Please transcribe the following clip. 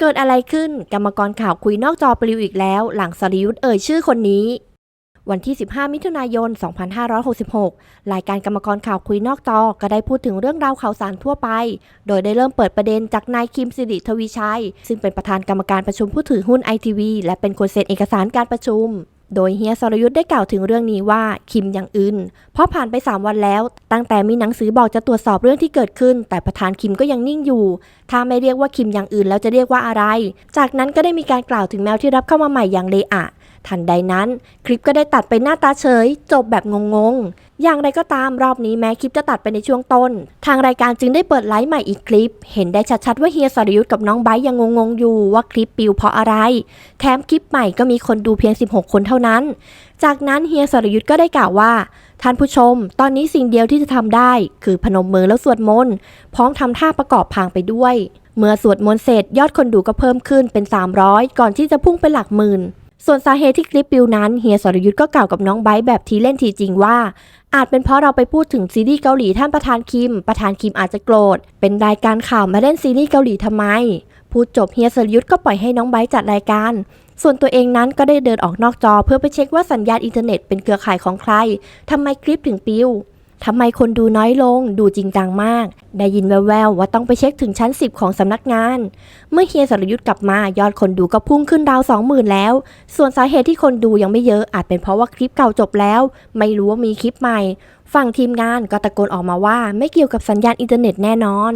เกิดอะไรขึ้นกรรมกรข่าวคุยนอกจอปลิวอีกแล้ว หลังสรยุทธ์เอ่ยชื่อคนนี้ วันที่ 15 มิถุนายน 2566 รายการกรรมกรข่าวคุยนอกจอก็ได้พูดถึงเรื่องราวข่าวสารทั่วไป โดยได้เริ่มเปิดประเด็นจากนายคิมสิริทวีชัย ซึ่งเป็นประธานกรรมการประชุมผู้ถือหุ้นไอทีวีและเป็นคนเซ็นเอกสารการประชุม โดยเฮียสรยุทธ์ได้กล่าวถึงเรื่องนี้ว่าคิมยังอึนเพราะผ่านไป 3 วันแล้ว ตั้งแต่มีหนังสือบอกจะตรวจสอบเรื่องที่เกิดขึ้น แต่ประธานคิมก็ยังนิ่งอยู่ ถ้าไม่เรียกว่าคิมยังอื่นแล้วจะเรียกว่าอะไร จากนั้นก็ได้มีการกล่าวถึงแมวที่รับเข้ามาใหม่อย่างเลอะ ทันใดนั้น คลิปก็ได้ตัดไปหน้าตาเฉย จบแบบงงๆ อย่างไรก็ตามรอบนี้แม้คลิปจะตัดไปในช่วงต้น ทางรายการจึงได้เปิดไลฟ์ใหม่อีกคลิป เห็นได้ชัดๆว่าเฮียสรยุทธ์กับน้องไบยังงงๆอยู่ว่าคลิปปิวเพราะอะไร แถมคลิปใหม่ก็มีคนดูเพียง 16 คนเท่านั้น จากนั้นเฮียสรยุทธ์ก็ได้กล่าวว่าท่านผู้ชม ตอนนี้สิ่งเดียวที่จะทำได้ คือพนมมือแล้วสวดมนต์พร้อมทำท่าประกอบพางไปด้วย เมื่อสวดมนต์เสร็จยอดคนดูก็เพิ่มขึ้นเป็น 300 ก่อนที่จะพุ่งเป็นหลักหมื่น ส่วนสาเหตุที่คลิปปิวนั้นเฮียสรยุทธ์ก็กล่าวกับน้องไบ์แบบทีเล่นทีจริงว่า อาจเป็นเพราะเราไปพูดถึงซีรีส์เกาหลีท่านประธานคิม ประธานคิมอาจจะโกรธ เป็นรายการข่าวมาเล่นซีรีส์เกาหลีทำไม พูดจบเฮียสรยุทธ์ก็ปล่อยให้น้องไบ์จัดรายการ ส่วนตัวเองนั้นก็ได้เดินออกนอกจอเพื่อไปเช็คว่าสัญญาณอินเทอร์เน็ตเป็นเครือข่ายของใครทำไมคลิปถึงปิว ทำไมคนดูน้อยลง ดูจริงจังมาก ได้ยินแววๆว่าต้องไปเช็คถึงชั้น 10 ของสำนักงาน เมื่อเฮียสรยุทธ์กลับมายอดคนดูก็พุ่งขึ้นราว20,000 แล้ว ส่วนสาเหตุที่คนดูยังไม่เยอะอาจเป็นเพราะว่าคลิปเก่าจบแล้ว ไม่รู้ว่ามีคลิปใหม่ ฝั่งทีมงานก็ตะโกนออกมาว่า ไม่เกี่ยวกับสัญญาณอินเทอร์เน็ตแน่นอน